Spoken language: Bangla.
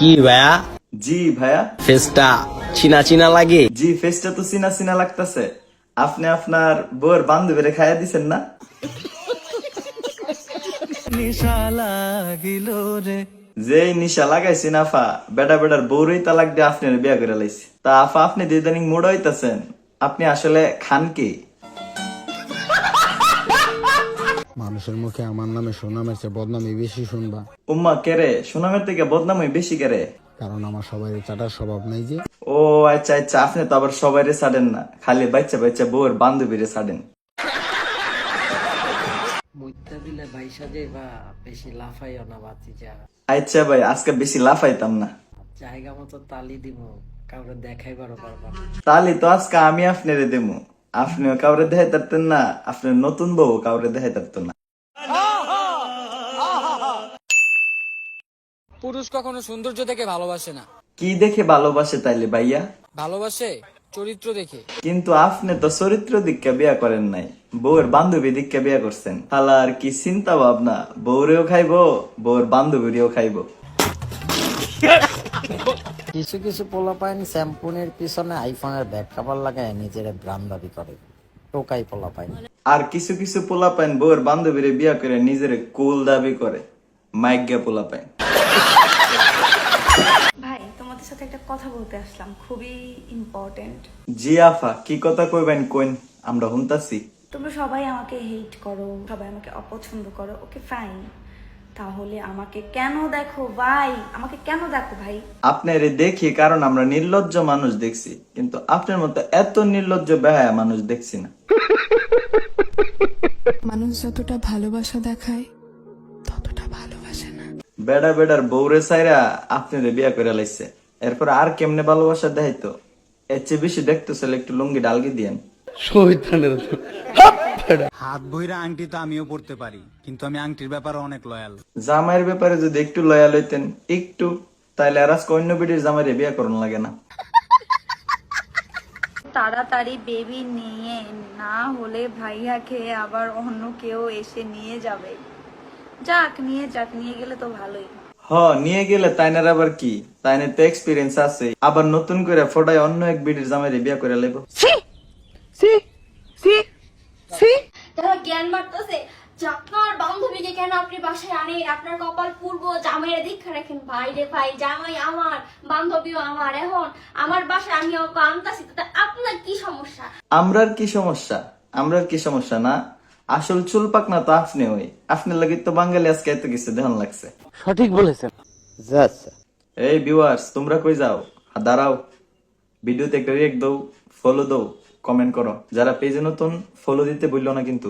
কি ভাইয়া? জি ভাইয়া। ফেসটা চিনা চিনা লাগে? জি ফেসটা তো চিনা চিনা লাগতেছে। আপনি আপনার বউয়ের বান্ধবীরে খাইয়া দিছেন না? যেই নিশা লাগাইছি না আফা বেটা বেটার বউরই তালাক দিয়ে আপনি বিয়া করে লাইছি। তা আফা আপনি যে ইদানিং মুড হইতাছেন আপনি আসলে খান কি? মানুষের মুখে আমার নামে সুনামের চেয়ে বদনামি বেশি শুনবা। উম্মা কেরে সুনামের থেকে বদনামই বেশি কেরে কারণ আমার সবাই চাটার স্বভাব নাই যে। ও আচ্ছা আচ্ছা আপনি তো আবার সবাইরে ছাড়েন না। খালি বাচ্চা বাচ্চা বউয়ের বান্ধবীরে ছাড়েন। মুইতা দিলে বাইসা বা বেশি লাফাইও না বাতি যা আচ্ছা ভাই আজকে বেশি লাফাইতাম না। জায়গা মতো তালি দিব কাউরে দেখাইবারও পারবা না। তাহলে তো আজকে আমি আপনারে দেবো আপনিও কাউরে দেখাই পারতেন না আপনার নতুন বউ কাউরে দেখাই পারতেন না। পুরুষ কখনো সৌন্দর্য দেখে ভালোবাসে না। কি দেখে ভালোবাসে তাইলে ভাইয়া? ভালোবাসে চরিত্র দেখে। কিন্তু আপনি তো চরিত্র দিককে বিয়া করেন নাই বউয়ের বান্ধবী দিককে বিয়া করছেন। তাহলে আর কি চিন্তা ভাবনা? বউরেও খাইবো বউয়ের বান্ধবীরেও খাইবো। কিছু কিছু পোলাপাইন শ্যাম্পুনের পিছনে আইফোনের ব্যাক কাভার লাগায় নিজের ব্রান্ড দাবি করে। টোকাই পোলাপাইন আর কিছু কিছু পোলা পাইন বউয়ের বান্ধবীরে বিয়া করে নিজের কুল দাবি করে। মাইগ্যা পোলা পাইন। ভাই তোমাদের সাথে একটা কথা বলতে আসলাম খুবই ইম্পর্টেন্ট জি আফা কি কথা কইবেন কইন? আমরা হুনতাছি তোমরা সবাই আমাকে হেট করো সবাই আমাকে অপছন্দ করো ওকে ফাইন তাহলে আমাকে কেন দেখো ভাই? আমাকে কেন দেখো ভাই? আপনারে দেখি কারণ আমরা নির্লজ্জ মানুষ দেখছি কিন্তু আপনার মতো এত নির্লজ্জ বেহায়া মানুষ দেখছি না। মানুষ যতটা ভালোবাসা দেখায় ততটা ভালোবাসে না। বেড়া বেড়ার বউরে সাইরা আপনারে বিয়া করে লাইছে। এরপর আর কেমনে ভালোবাসা দেখাইতো এর চেয়ে বেশি দেখতেছিল একটু লুঙ্গি ডালগি দিয়েন। হাত বইরা আংটি তো আমিও পড়তে পারি কিন্তু আমি আংটির ব্যাপারে অনেক লয়াল জামাইয়ের ব্যাপারে যদি একটু লয়াল হইতেন একটু তাইলে আর আজকে অন্য বিটির জামাইরে বিয়া করুন লাগে না। তাড়াতাড়ি বেবি নিয়ে না হলে ভাইয়া খেয়ে আবার অন্য কেউ এসে নিয়ে যাবে। যাক নিয়ে যাক নিয়ে গেলে তো ভালোই। হ নিয়ে গেলে তাইনার আবার কি? তাইনের তো এক্সপিরিয়েন্স আছে। আবার নতুন করে ফোটায় অন্য এক বিটির জামাইরে বিয়া করে লাইব তারা জ্ঞান মারতেছে যে আপনার বান্ধবীকে কেন আপনি বাসায় আনে আপনার কপাল পূর্ব জামাইয়ের দীক্ষা রাখেন। ভাই রে ভাই জামাই আমার বান্ধবীও আমার। এখন আমার বাসায় আমি ওকে আনতাছি তা আপনার কি সমস্যা? আমরার কি সমস্যা? আমরার কি সমস্যা না? আসল চুল পাক না তো আপনি ওই। আপনার লাগে তো বাঙালি আজকে এত কিছু দেহন লাগছে। সঠিক বলেছেন। এই ভিউয়ার্স তোমরা কই যাও? আর দাঁড়াও। ভিডিওতে একটা রিয়েক্ট দাও ফলো দাও। কমেন্ট করো। যারা পেজে নতুন ফলো দিতে ভুললো না কিন্তু।